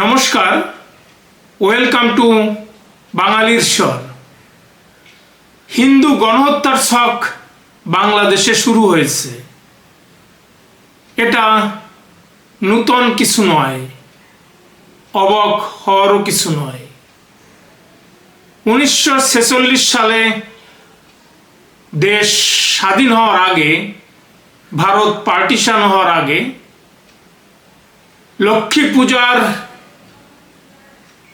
নমস্কার welcome to বাঙালির স্বর। হিন্দু গণহত্যার শখ বাংলাদেশে শুরু হয়েছে। এটা নূতন কিছু নয়, অবাক হওয়ারও কিছু নয়। উনিশশো সালে দেশ স্বাধীন হওয়ার আগে, ভারত পার্টিশন হওয়ার আগে, লক্ষ্মী পূজার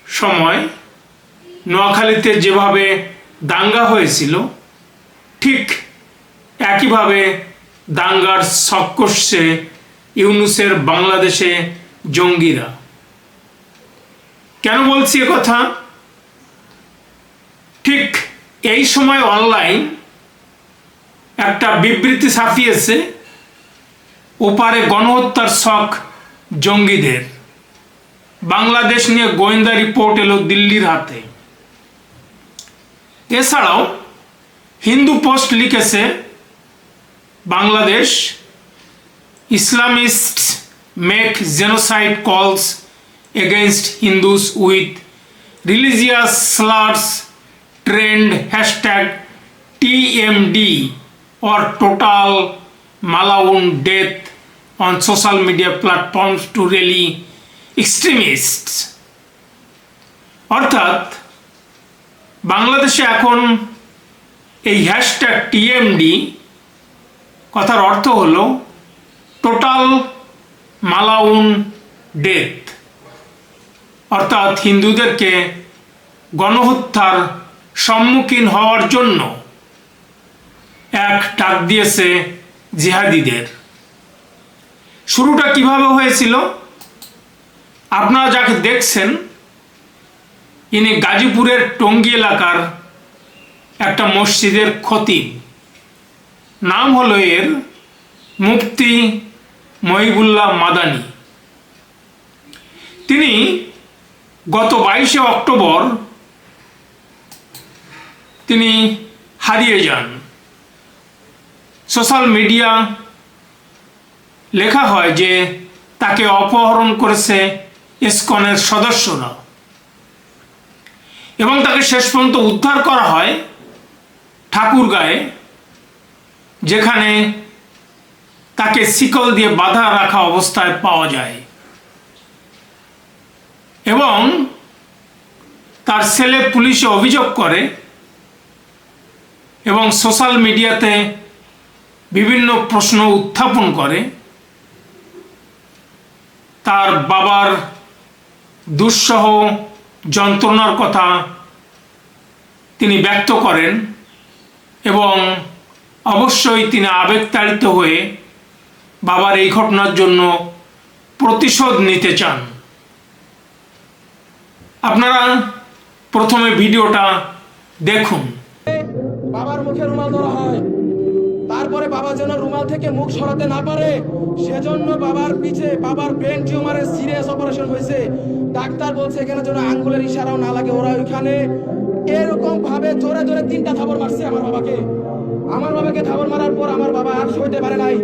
সময় নোয়াখালীতে যেভাবে দাঙ্গা হয়েছিল, ঠিক একইভাবে দাঙ্গার করছে ইউনুসের বাংলাদেশে জঙ্গিরা। কেন বলছি কথা? ঠিক এই সময় অনলাইন একটা বিবৃতি ছাপিয়েছে, ওপারে গণহত্যার শখ জঙ্গিদের। বাংলাদেশ নিয়ে গোয়েন্দা রিপোর্ট এলো দিল্লির হাতে। এছাড়াও হিন্দু পোস্ট লিখেছে, Bangladesh Islamist make genocide calls against Hindus with religious slurs trend hashtag TMD or total Malaun death on social media platforms to really extremists অর্থাৎ বাংলাদেশে এখন এই হ্যাশট্যাগ টিএমডি কথার অর্থ হল টোটাল মালাউন ডেথ অর্থাৎ হিন্দুদেরকে গণহত্যার সম্মুখীন হওয়ার জন্য এক ডাক দিয়েছে জিহাদিদের। শুরুটা কীভাবে হয়েছিল? আপনারা যাকে দেখছেন, ইনি গাজীপুরের টঙ্গী এলাকার একটা মসজিদের খতিব। নাম হলো এর মুফতি মহিবুল্লাহ মাদানি। তিনি গত বাইশে অক্টোবর তিনি হারিয়ে যান। সোশ্যাল মিডিয়া লেখা হয় যে তাকে অপহরণ করেছে ইসকনের সদস্যরা। এবং তাকে শেষ পর্যন্ত উদ্ধার করা হয় ঠাকুরগাঁয়ে যেখানে তাকে শিকল দিয়ে বাধা রাখা অবস্থায় পাওয়া যায়। এবং তার ছেলে পুলিশে অভিযোগ করে এবং সোশ্যাল মিডিয়াতে বিভিন্ন প্রশ্ন উত্থাপন করে। তার বাবার দুঃসহ যন্ত্রণার কথা তিনি ব্যক্ত করেন এবং অবশ্যই তিনি আবেগতাড়িত হয়ে বাবার এই ঘটনার জন্য প্রতিশোধ নিতে চান। আপনারা প্রথমে ভিডিওটা দেখুন। বাবার মুখে রুমাল ধরা হয়। তারপরে বাবা যেন রুমাল থেকে মুখ সরাতে না পারে, সেজন্য বাবার পিছে, বাবার ব্রেন টিউমারের সিরিয়াস অপারেশন হয়েছে। ডাক্তার বলছে, এখানে যেন আঙ্গুলের ইশারাও না লাগে ওরা ওইখানে। এরকম ভাবে জোরে জোরে তিনটা থাবর মারছে আমার বাবাকে। আমার বাবাকে থাবর মারার পর আমার বাবা আর সইতে পারে নাই।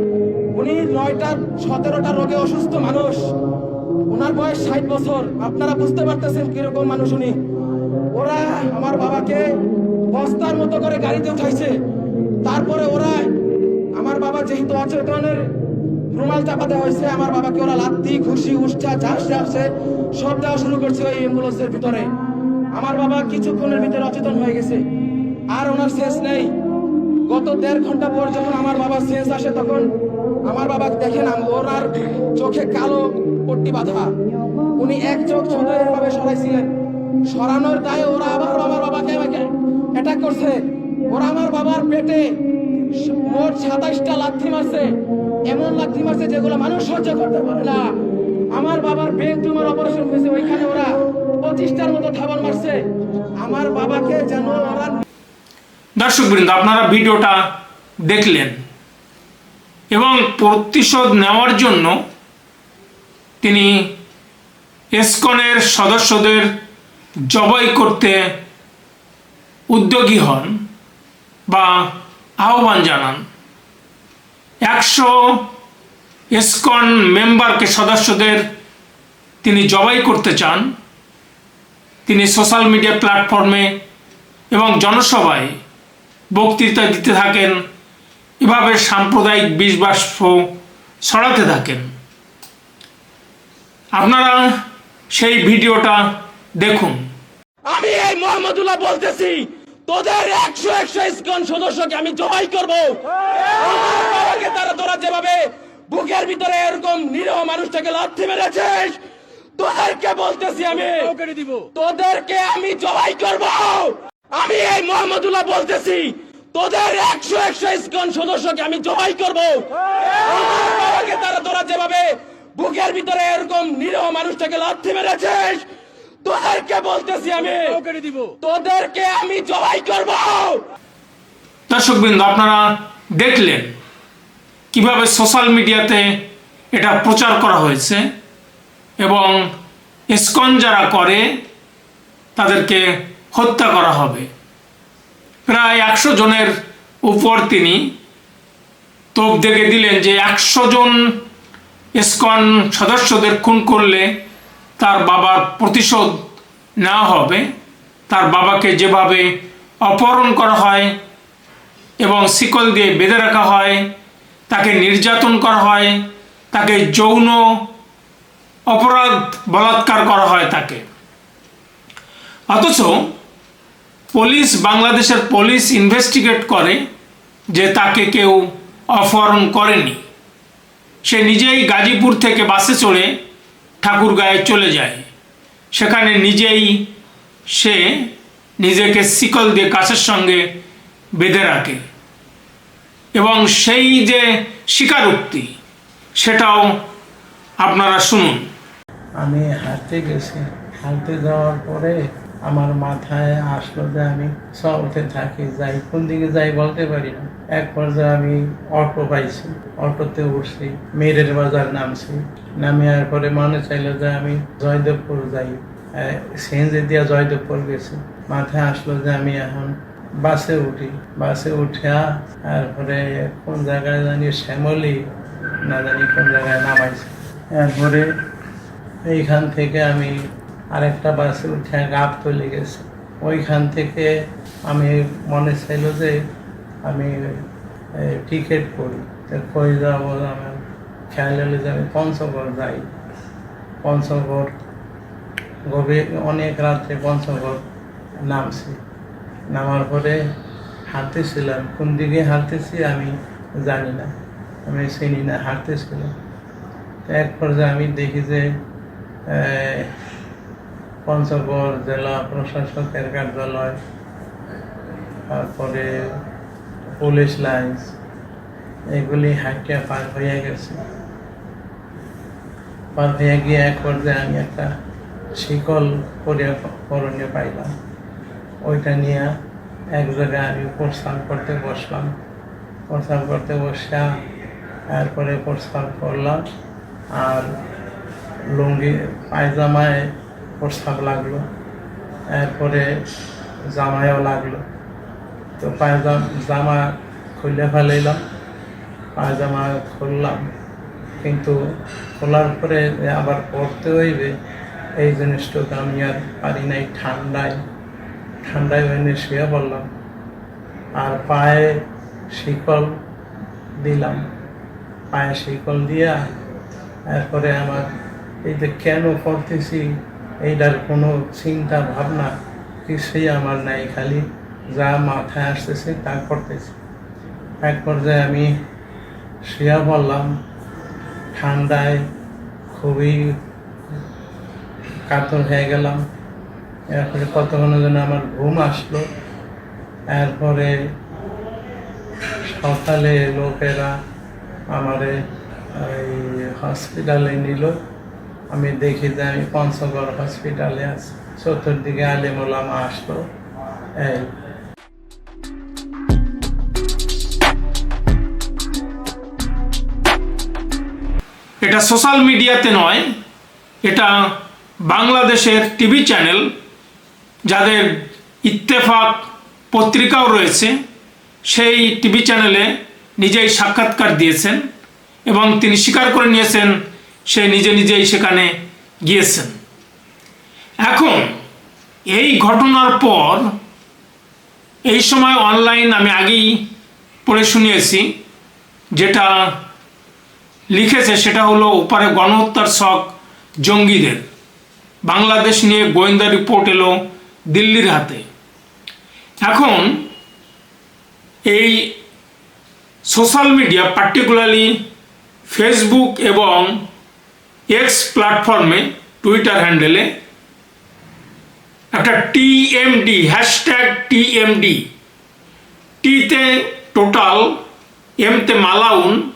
উনি নয়টা, সতেরোটা রোগে অসুস্থ মানুষ। ওনার বয়স ষাট বছর। আপনারা বুঝতে পারতেছেন কীরকম মানুষ উনি। ওরা আমার বাবাকে বস্তার মতো করে গাড়িতে উঠাইছে। তারপরে ওরা আমার বাবা যেহেতু অচেতনের রুমাল চাপাতে হয়েছে, আমার বাবাকে ওরা লাত্তি খুশি উষ্ঠা চাষ চাষছে সব দেওয়া শুরু করছে ওই অ্যাম্বুলেন্সের ভিতরে। আমার বাবা কিছুক্ষণের ভিতরে অচেতন হয়ে গেছে। আর ওনার শেষ নেই। গত দেড় ঘণ্টা পর যখন আমার বাবা শেষ আসে তখন আমার বাবা দেখেন ওনার চোখে কালো পট্টি বাঁধা। উনি এক চোখ সুন্দরভাবে সরাইছিলেন। সরানোর দায়ে ওরা আবার আমার বাবাকে আমাকে অ্যাটাক করছে। ওরা আমার বাবার পেটে মোট সাতাইশটা লাথি মারছে, এমন লাথি মারছে যেগুলো মানুষ সহ্য করতে পারে না। আমার বাবার ব্রেন টিউমার অপারেশন হয়েছে, ওইখানে ওরা পঁচিশটার মতো থাবার মারছে। আমার বাবাকে যেন ওরা দর্শকবৃন্দ আপনারা ভিডিওটা দেখলেন এবং প্রতিশোধ নেওয়ার জন্য তিনি এসকনের সদস্যদের জবাই করতে উদ্যোগী হন। বা আহ্বান জানান। একশো এসকন মেম্বারকে সদস্যদের তিনি জবাই করতে চান। তিনি সোশ্যাল মিডিয়া প্ল্যাটফর্মে এবং জনসভায় বক্তৃতা দিতে থাকেন। এভাবে সাম্প্রদায়িক বিষবাষ্প ছড়াতে থাকেন। আপনারা সেই ভিডিওটা দেখুন। আমি এই মোহাম্মদুল্লাহ বলতেছি তোদের একশো একশো ইসকন সদস্যকে আমি জবাই করব। বাবাকে তারা তোরা যেভাবে বুকের ভিতরে এরকম নিরীহ মানুষটাকে লাথি মেরেছিস তোদেরকে বলতেছি আমি তোদেরকে আমি জবাই করব। আমি এই মোহাম্মদুল্লাহ বলতেছি তোদের একশো একশো ইসকন সদস্যকে আমি জবাই করব। বাবাকে তারা তোরা যেভাবে বুকের ভিতরে এরকম নিরীহ মানুষটাকে লাথি মেরেছিস তোদেরকে বলতেছি আমি। তোদেরকে আমি জবাই করব। দর্শকবৃন্দ আপনারা দেখলেন কীভাবে সোশ্যাল মিডিয়াতে এটা প্রচার করা হয়েছে এবং ইসকন যারা করে তাদেরকে হত্যা করা হবে। প্রায় একশো জনের উপর তিনি তোপ দেখে দিলেন যে একশো জন ইসকন সদস্যদের খুন করলে তার বাবার প্রতিশোধ নেওয়া হবে, তার বাবাকে যেভাবে অপহরণ করা হয় এবং শিকল দিয়ে বেঁধে রাখা হয়, তাকে নির্যাতন করা হয়, তাকে যৌন অপরাধ বলাৎকার করা হয় তাকে। অথচ পুলিশ বাংলাদেশের পুলিশ ইনভেস্টিগেট করে যে তাকে কেউ অপহরণ করেনি। সে নিজেই গাজীপুর থেকে বাসে চড়ে ঠাকুরগাঁয়ে চলে যায়। সেখানে নিজেই সে নিজেকে শিকল দিয়ে কাছের সঙ্গে বেঁধে রাখে। এবং সেই যে স্বীকারোক্তি, সেটাও আপনারা শুনুন। আমি হাঁটতে গেছি। হাঁটতে যাওয়ার পরে আমার মাথায় আসলো যে আমি শহরে থাকি, যাই, কোন দিকে যাই বলতে পারি না। এক পর্যায়ে আমি অটো পাইছি, অটোতে উঠছি মেরের বাজার নামছি। নামিয়ার পরে মনে চাইলো যে আমি জয়দেবপুর যাই। সেঞ্জে দিয়া জয়দেবপুর গেছি। মাথায় আসলো যে আমি এখন বাসে উঠি। বাসে উঠিয়া তারপরে কোন জায়গায় জানি শ্যামলি, না জানি কোন জায়গায় নামাইছে। এরপরে এইখান থেকে আমি আরেকটা বাসে উঠে গাপ তুলে গেছে। ওইখান থেকে আমি মনে চাইলো যে আমি টিকিট করি। কই যাব আমার খেয়াল হলো যে আমি পঞ্চগড় যাই। পঞ্চগড় গভীর, অনেক রাত্রে পঞ্চগড় নামছি। নামার পরে হাঁটতেছিলাম। কোন দিকে হাঁটতেছি আমি জানি না। আমি চিনি না, হাঁটতেছিলাম। এক পর্যায়ে আমি দেখি যে পঞ্চগড় জেলা প্রশাসকের কার্যালয়, তারপরে পুলিশ লাইন্স, এগুলি হাঁটিয়া পার হয়ে গেছে। পার হয়ে গিয়ে এক পর্যায়ে আমি একটা শিকল করে করণীয় পাইলাম। ওইটা নিয়ে এক জায়গায় আমি প্রস্থান করতে বসলাম। প্রস্থান করতে বসা তারপরে প্রস্থান করলাম। আর লুঙ্গি, পায়জামায় প্রস্তাব লাগল। এরপরে জামায়ও লাগল। তো পায়জাম, জামা খুলে ফেলাইলাম। পায়জামা খুললাম। কিন্তু খোলার পরে আবার পরতে হইবে। এই জিনিসটুকু আমি আর পারি নাই ঠান্ডায়। ঠান্ডায় ওখানে শুয়ে পড়লাম আর পায়ে শিকল দিলাম। পায়ে শিকল দিয়া এরপরে আমার এই যে কেন করতেছি এইটার কোনো চিন্তা, ভাবনা কিছুই আমার নাই, খালি যা মাথায় আসতেছে তা করতেছি। এক পর্যায়ে আমি শুয়ে পড়লাম, ঠান্ডায় খুবই কাতর হয়ে গেলাম। এরপরে কতক্ষণের জন্য আমার ঘুম আসলো, এরপরে সকালে লোকেরা আমারে এই হসপিটালে নিল। আমি দেখি যে আমি পঞ্চগড় হসপিটালে আছি। চতুর্দিকে আলিমুলামা আসলো। এই। এটা সোশ্যাল মিডিয়াতে নয়, এটা বাংলাদেশের টিভি চ্যানেল যাদের ইত্তেফাক পত্রিকাও রয়েছে, সেই টিভি চ্যানেলে নিজেই সাক্ষাৎকার দিয়েছেন এবং তিনি স্বীকার করে নিয়েছেন সে নিজে নিজেই সেখানে গিয়েছেন। এখন এই ঘটনার পর এই সময় অনলাইন আমি আগেই পড়ে শুনিয়েছি, যেটা লিখেছে সেটা হলো ওপারে গণহত্যার শখ জঙ্গিদের। বাংলাদেশ নিয়ে গোয়েন্দা রিপোর্ট এলো দিল্লির হাতে। এখন এই সোশ্যাল মিডিয়া পার্টিকুলারলি ফেসবুক এবং এক্স প্ল্যাটফর্মে টুইটার হ্যান্ডেলে একটা টিএমডি হ্যাশট্যাগ টিএমডি টিতে টোটাল এমতে মালাউন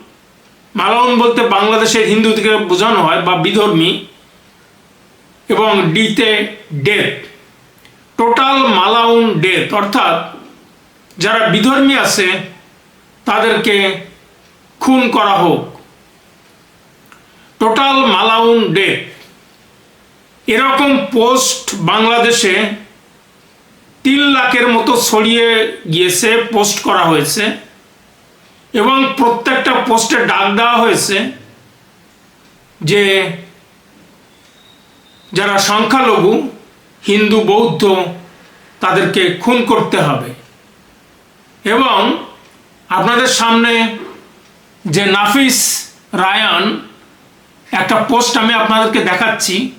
মালাউন বলতে বাংলাদেশের হিন্দুদেরকে বোঝানো হয় বা বিধর্মী, এবং ডিতে ডেথ টোটাল মালাউন ডেথ অর্থাৎ যারা বিধর্মী আছে, তাদেরকে খুন করা হোক। টোটাল মালাউন ডেথ এরকম পোস্ট বাংলাদেশে তিন লাখের মতো ছড়িয়ে গিয়েছে, পোস্ট করা হয়েছে এবং প্রত্যেকটা পোস্টে ডাক দেওয়া হয়েছে যে যারা সংখ্যালঘু, হিন্দু, বৌদ্ধ, তাদেরকে খুন করতে হবে। এবং আপনাদের সামনে যে নাফিস রায়ান একটা পোস্ট আমি আপনাদেরকে দেখাচ্ছি।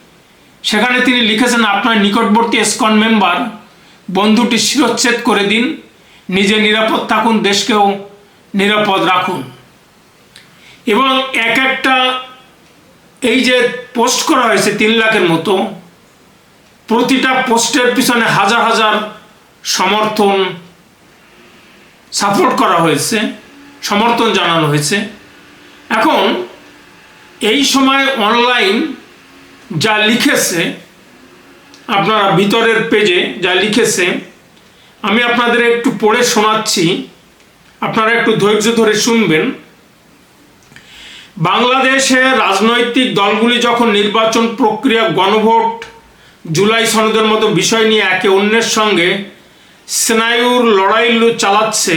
সেখানে তিনি লিখেছেন, আপনার নিকটবর্তী এসকন মেম্বার বন্ধুটি শিরচ্ছেদ করে দিন। নিজে নিরাপদ থাকুন, দেশকেও নিরাপদ রাখুন। এবং এক একটা এই যে পোস্ট করা হয়েছে তিন লাখের মতো, প্রতিটা পোস্টের পিছনে হাজার হাজার সমর্থন সাপোর্ট করা হয়েছে, সমর্থন জানানো হয়েছে। এখন এই সময় অনলাইন যা লিখেছে, আপনারা ভিতরের পেজে যা লিখেছে, আমি আপনাদের একটু পড়ে শোনাচ্ছি। আপনারা একটু ধৈর্য ধরে শুনবেন। বাংলাদেশে রাজনৈতিক দলগুলি যখন নির্বাচন প্রক্রিয়া গণভোট, জুলাই সনদের মতো বিষয় নিয়ে একে অন্যের সঙ্গে স্নায়ুর লড়াই চালাচ্ছে,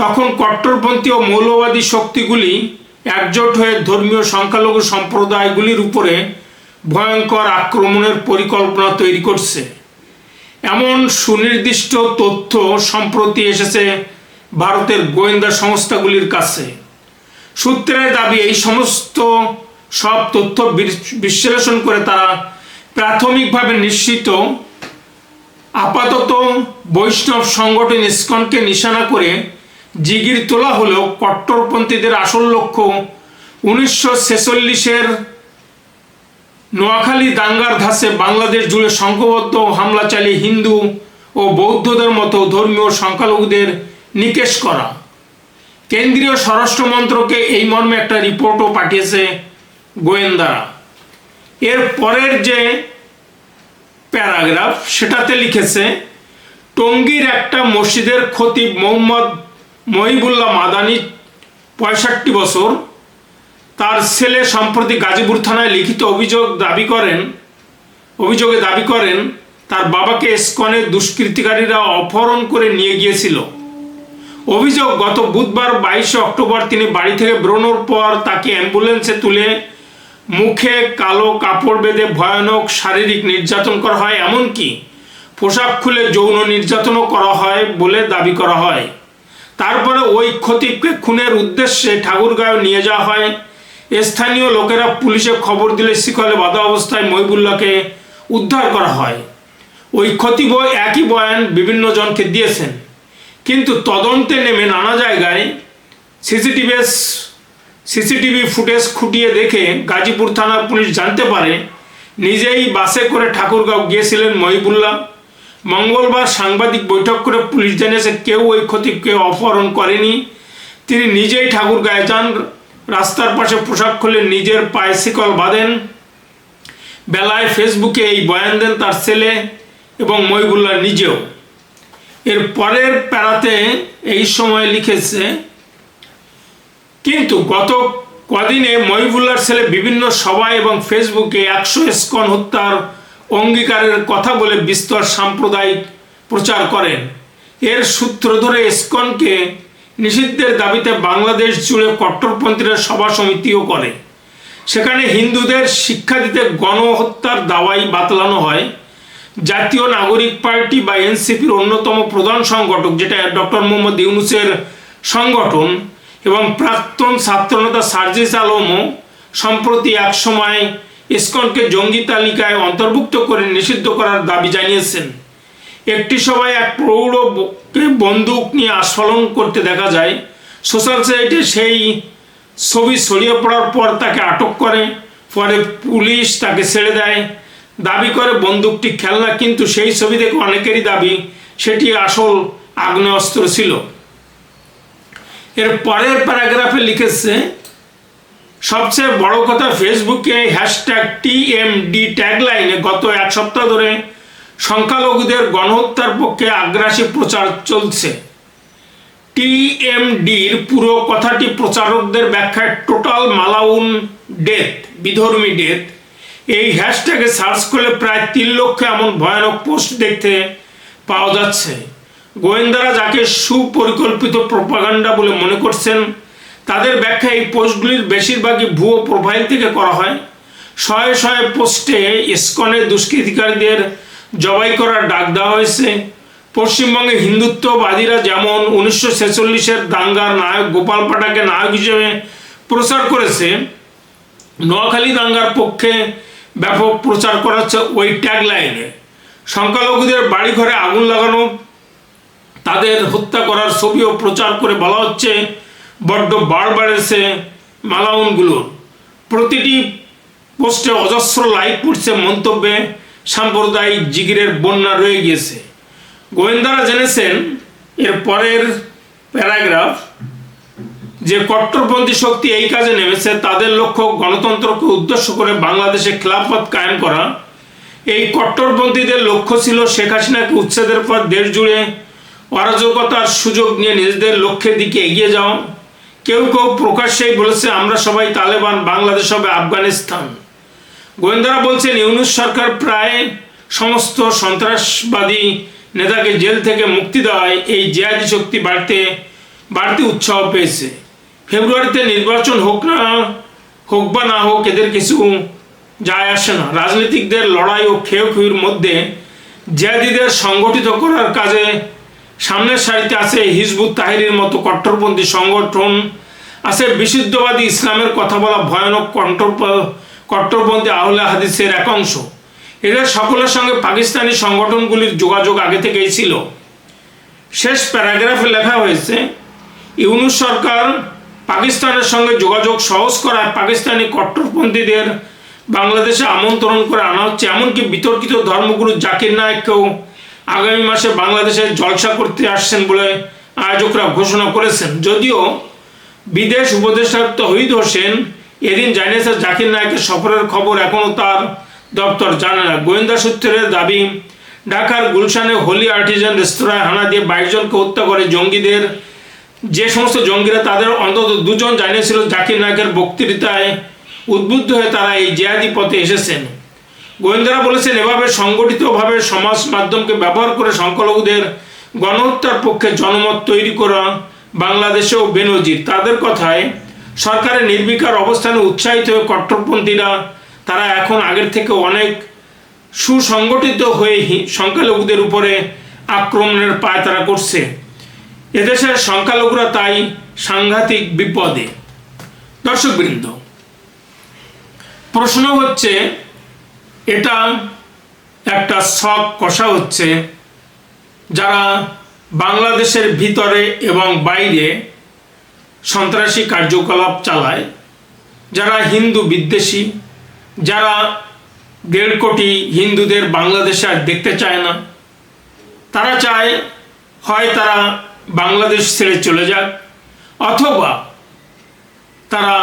তখন কট্টরপন্থী ও মৌলবাদী শক্তিগুলি একজোট হয়ে ধর্মীয় সংখ্যালঘু সম্প্রদায়গুলির উপরে ভয়ঙ্কর আক্রমণের পরিকল্পনা তৈরি করছে। এমন সুনির্দিষ্ট তথ্য সম্প্রতি এসেছে ভারতের গোয়েন্দা সংস্থাগুলির কাছে। সূত্রের দাবি, এই সমস্ত সব তথ্য বিশ্লেষণ করে তারা প্রাথমিকভাবে নিশ্চিত আপাতত বৈষ্ণব সংগঠন ইস্কনকে নিশানা করে জিগির তোলা হলেও কট্টরপন্থীদের আসল লক্ষ্য উনিশশো ছেচল্লিশের নোয়াখালী দাঙ্গার ধাসে বাংলাদেশ জুড়ে সংঘবদ্ধ হামলা চালিয়ে হিন্দু ও বৌদ্ধদের মতো ধর্মীয় সংখ্যালঘুদের নিকেশ করা। কেন্দ্রীয় স্বরাষ্ট্র মন্ত্রকে এই মর্মে একটা রিপোর্টও পাঠিয়েছে গোয়েন্দারা এর পরের যে প্যারাগ্রাফ, সেটাতে লিখেছে, টঙ্গীর একটা মসজিদের খতিব মোহাম্মদ মহিবুল্লাহ মাদানি পঁয়ষট্টি বছর, তার ছেলে সম্প্রতি গাজীপুর থানায় লিখিত অভিযোগ দাবি করেন, অভিযোগে দাবি করেন, তার বাবাকে স্কনের দুষ্কৃতিকারীরা অপহরণ করে নিয়ে গিয়েছিল। অভিযোগ, গত বুধবার বাইশে অক্টোবর তিনি বাড়ি থেকে বেরোনোর পর তাকে অ্যাম্বুলেন্সে তুলে মুখে কালো কাপড় বেঁধে ভয়ানক শারীরিক নির্যাতন করা হয়, এমনকি পোশাক খুলে যৌন নির্যাতনও করা হয় বলে দাবি করা হয়। তারপরে ওই খতিবকে খুনের উদ্দেশ্যে ঠাকুরগাঁও নিয়ে যাওয়া হয়। স্থানীয় লোকেরা পুলিশে খবর দিলে শিকলে বাধা অবস্থায় মহিবুল্লাহকে উদ্ধার করা হয়। ওই খতিব একই বয়ান বিভিন্ন জনকে দিয়েছেন। কিন্তু তদন্তে নেমে নানা জায়গায় সিসিটিভি সিসিটিভি ফুটেজ খুঁটিয়ে দেখে গাজীপুর থানার পুলিশ জানতে পারে, নিজেই বাসে করে ঠাকুরগাঁও গিয়েছিলেন মহিবুল্লাহ। মঙ্গলবার সাংবাদিক বৈঠক করে পুলিশ জানিয়েছে, কেউ ওই খতিবকে অপহরণ করেনি। তিনি নিজেই ঠাকুর গায়ে যান, রাস্তার পাশে পোশাক খুলে নিজের পায়ে শিকল বাঁধেন। বেলায় ফেসবুকে এই বয়ান দেন তার ছেলে এবং মহিবুল্লাহ নিজেও। এর পরের প্যারাতে এই সময় লিখেছে, কিন্তু গত কদিনে মহিবুল্লার ছেলে বিভিন্ন সভায় এবং ফেসবুকে একশো স্কন হত্যার অঙ্গীকারের কথা বলে বিস্তর সাম্প্রদায়িক প্রচার করেন। এর সূত্র ধরে ইস্কনকে নিষিদ্ধের দাবিতে বাংলাদেশ জুড়ে কট্টরপন্থীরা সভা সমিতিও করে। সেখানে হিন্দুদের শিক্ষা দিতে গণহত্যার দাওয়াই বাতলানো হয়। জাতীয় নাগরিক পার্টি বা এনসিপির অন্যতম প্রধান সংগঠক, যেটা ডক্টর মোহাম্মদ ইউনুসের সংগঠন এবং প্রাক্তন ছাত্রনেতা সার্জিস আলমও সম্প্রতি এক সময় ইসকনকে জঙ্গি তালিকায় অন্তর্ভুক্ত করে নিষিদ্ধ করার দাবি জানিয়েছেন। একটি সভায় এক প্রৌঢ়কে বন্দুক নিয়ে আস্ফালন করতে দেখা যায়, সোশ্যাল সাইটে সেই ছবি ছড়িয়ে পড়ার পর তাকে আটক করে পরে পুলিশ তাকে ছেড়ে দেয়। দাবি করে বন্দুকটি খেলনা, কিন্তু সেই ছবি দেখে অনেকেরই দাবি সেটি আসল আগ্নেয়াস্ত্র ছিল। এর পরের প্যারাগ্রাফে লিখেছে সবচেয়ে বড় কথা ফেসবুকে হ্যাশট্যাগ টিএমডি ট্যাগলাইনে গত এক সপ্তাহ ধরে সংখ্যালঘুদের গণহত্যার পক্ষে আগ্রাসী প্রচার চলছে। টিএমডির পুরো কথাটি প্রচারকদের ব্যাখ্যায় টোটাল মালাউন ডেথ, বিধর্মী ডেথ। এই হ্যাশট্যাগে সার্চ করলে প্রায় তিন লক্ষ এমন ভয়ানক পোস্ট দেখতে পাওয়া যাচ্ছে। গোয়েন্দারা যাকে সুপরিকল্পিত প্রপাগান্ডা বলে মনে করছেন তাদের ব্যাখ্যা এই পোস্টগুলির বেশিরভাগই ভুয়ো প্রোফাইল থেকে করা হয়। শয়ে শয়ে পোস্টে ইস্কনের দুষ্কৃতিকারীদের জবাই করার ডাক দেওয়া হয়েছে। পশ্চিমবঙ্গে হিন্দুত্ববাদীরা যেমন উনিশশো ছেচল্লিশের দাঙ্গার নায়ক গোপাল পাটাকে নায়ক হিসেবে প্রচার করেছে, নোয়াখালী দাঙ্গার পক্ষে ব্যাপক প্রচার করা হচ্ছে ওই ট্যাগ লাইনে সংখ্যালঘুদের বাড়িঘরে আগুন লাগানো, তাদের হত্যা করার ছবিও প্রচার করে বলা হচ্ছে। বড্ড বাড়েছে মালাউনগুলোর প্রতিটি পোস্টে অজস্র লাইক পড়ছে মন্তব্যে, সাম্প্রদায়িক জিগিরের বন্যা রয়ে গিয়েছে। গোয়েন্দারা জেনেছেন, এর পরের প্যারাগ্রাফ, যে কট্টরপন্থী শক্তি এই কাজে নেমেছে, তাদের লক্ষ্য গণতন্ত্রকে উদ্দেশ্য করে বাংলাদেশে খেলাফত কায়েম করা। এই কট্টরপন্থীদের লক্ষ্য ছিল শেখ হাসিনাকে উচ্ছেদের পর দেশ জুড়ে অরাজকতার সুযোগ নিয়ে নিজেদের লক্ষ্যের দিকে এগিয়ে যাওয়া। কেউ কেউ প্রকাশ্যেই বলেছে, আমরা সবাই তালেবান, বাংলাদেশ হবে আফগানিস্তান। গোয়েন্দারা বলছেন, ইউনুস সরকার প্রায় সমস্ত সন্ত্রাসবাদী নেতাকে জেল থেকে মুক্তি দেওয়ায় এই জিহাদি শক্তি বাড়তে, বাড়তি উৎসাহ পেয়েছে। ফেব্রুয়ারিতে নির্বাচন হোক না হোক বা না হোক, এদের কিছু যায় আসে না। রাজনীতিকদের লড়াই ও খুঁড়ির মধ্যে জিহাদিদের সংগঠিত করার কাজে সামনের সারিতে আছে হিজবুত তাহিরের মতো কট্টরপন্থী সংগঠন, আছে বিশুদ্ধবাদী ইসলামের কথা বলা ভয়ানক কট্টর কট্টরপন্থী আহলে হাদিসের এক অংশ। এদের সকলের সঙ্গে পাকিস্তানি সংগঠনগুলির যোগাযোগ আগে থেকেই ছিল। শেষ প্যারাগ্রাফে লেখা হয়েছে, ইউনুস সরকার পাকিস্তানের সঙ্গে যোগাযোগ সহজ করায় পাকিস্তানি কট্টরপন্থীদের বাংলাদেশে আমন্ত্রণ করে আনা হচ্ছে। এমনকি বিতর্কিত ধর্মগুরু জাকির নায়েককেও আগামী মাসে বাংলাদেশে জলসা করতে আসছেন বলে আয়োজকরা ঘোষণা করেছেন। যদিও বিদেশ উপদেষ্টা তহিদ হোসেন, এদিন জানিয়েছে জাকির নায়কের সফরের খবর এখনও তার দপ্তর জানে না। গোয়েন্দা সূত্রের দাবি, ঢাকার গুলশানে হোলি আর্টিজান রেস্তোরাঁয় হানা দিয়ে বাইশ জনকে হত্যা করে জঙ্গিদের, যে সমস্ত জঙ্গিরা তাদের অন্তত দুজন জানিয়েছিল জাকির নায়কের বক্তৃতায় উদ্বুদ্ধ হয়ে তারা এই জেহাদি পথে এসেছেন। গোয়েন্দারা বলেছেন, এভাবে সংগঠিতভাবে সমাজ মাধ্যমকে ব্যবহার করে সংখ্যালঘুদের গণহত্যার পক্ষে জনমত তৈরি করা বাংলাদেশেও বেনজির। তাদের কথায়, সরকারের নির্বিকার অবস্থানে উৎসাহিত হয়ে কট্টরপন্থীরা, তারা এখন আগের থেকে অনেক সুসংগঠিত হয়ে সংখ্যালঘুদের উপরে আক্রমণের পায় তারা করছে। এদেশের সংখ্যালঘুরা তাই সাংঘাতিক বিপদে। দর্শকবৃন্দ, প্রশ্ন হচ্ছে এটা একটা শখ, কষা হচ্ছে যারা বাংলাদেশের ভিতরে এবং বাইরে সন্ত্রাসী কার্যকলাপ চালায়, যারা হিন্দু বিদ্বেষী, যারা দেড় কোটি হিন্দুদের বাংলাদেশে আর দেখতে চায় না, তারা চায় হয় তারা বাংলাদেশ ছেড়ে চলে যাক, অথবা তারা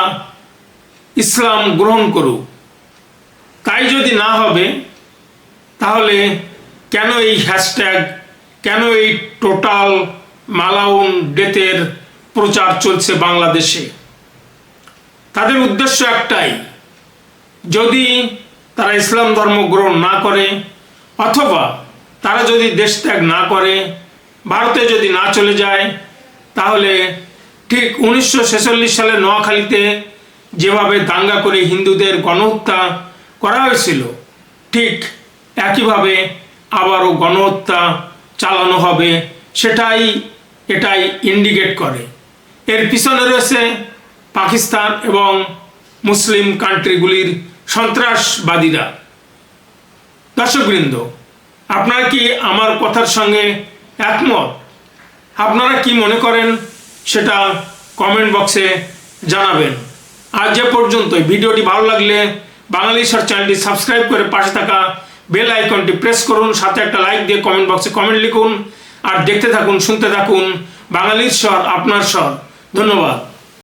ইসলাম গ্রহণ করুক। তাই যদি না হবে, তাহলে কেন এই হ্যাশট্যাগ কেন এই টোটাল মালাউন ডেথের প্রচার চলছে বাংলাদেশে? তাদের উদ্দেশ্য একটাই, যদি তারা ইসলাম ধর্ম গ্রহণ না করে, অথবা তারা যদি দেশ ত্যাগ না করে, ভারতে যদি না চলে যায়, তাহলে ঠিক উনিশশো ছেচল্লিশ সালে নোয়াখালীতে যেভাবে দাঙ্গা করে হিন্দুদের গণহত্যা করা হয়েছিল। ঠিক একইভাবে আবারও গণহত্যা চালানো হবে, সেটাই, এটাই ইন্ডিকেট করে। এর পিছনে রয়েছে পাকিস্তান এবং মুসলিম কান্ট্রিগুলির সন্ত্রাসবাদীরা। দর্শকবৃন্দ, আপনারা কি আমার কথার সঙ্গে একমত? আপনারা কি মনে করেন সেটা কমেন্ট বক্সে জানাবেন। আজ যে পর্যন্ত ভিডিওটি ভালো লাগলে বাঙালি স্যার চ্যানেলটি সাবস্ক্রাইব করে পাশে থাকা বেল আইকনটি প্রেস করুন, সাথে একটা লাইক দিয়ে কমেন্ট বক্সে কমেন্ট লিখুন, আর দেখতে থাকুন, শুনতে থাকুন বাঙালির স্বর আপনার স্বর ধন্যবাদ।